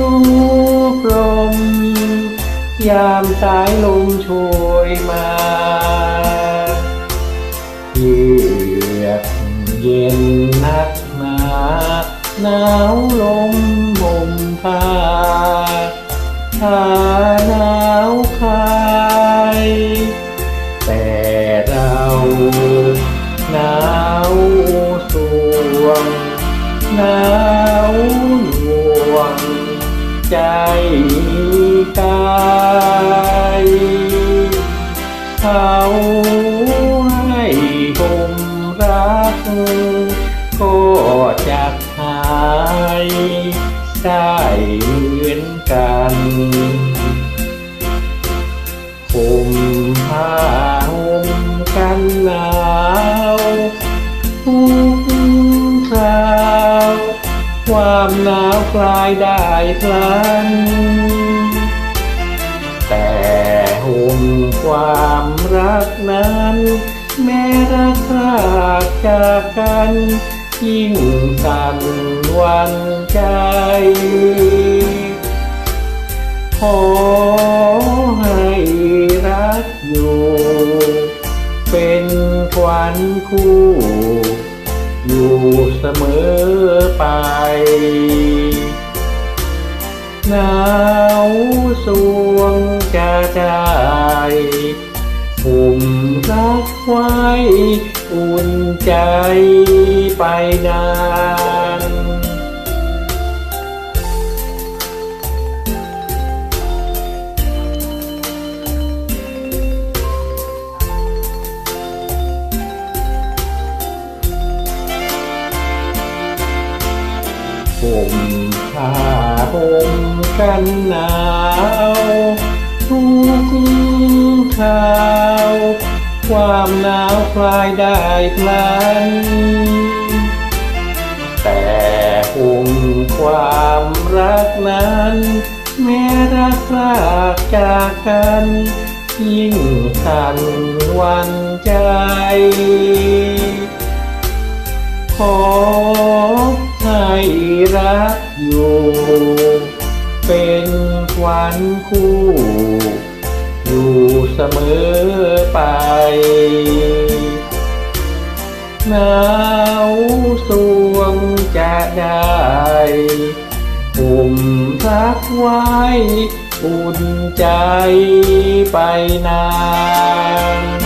วพรมยามสายลมโชยมาเยือกเย็นนักหนาหนาวลมบ่มผ้าถ้าหนาวคลายแต่เราหนาวสวงหนาว ใจกายเขาให้ผมรักก็จะหายได้เหมือนกันผมผ้าห่มกันนา ความหนาวคลายได้พลัน แต่ห่มความรักนั้น แม้รักรากจากกัน ยิ่งสั่นวันใจขอให้รักอยู่ เป็นขวัญคู่ อยู่เสมอไป หนาวสวงจะได้ผมรักไว้ อุ่นใจไปนาน ผมผ้าห่มกันหนาวทุกคราวความหนาวคลายได้พลัน แต่ห่มความรักนั้นแม้รักพรากจากกัน ยิ่งสั่นวันใจ ขวัญคู่ อยู่เสมอไป หนาวสวงจะได้ผมรักไว้อุ่นใจไปนาน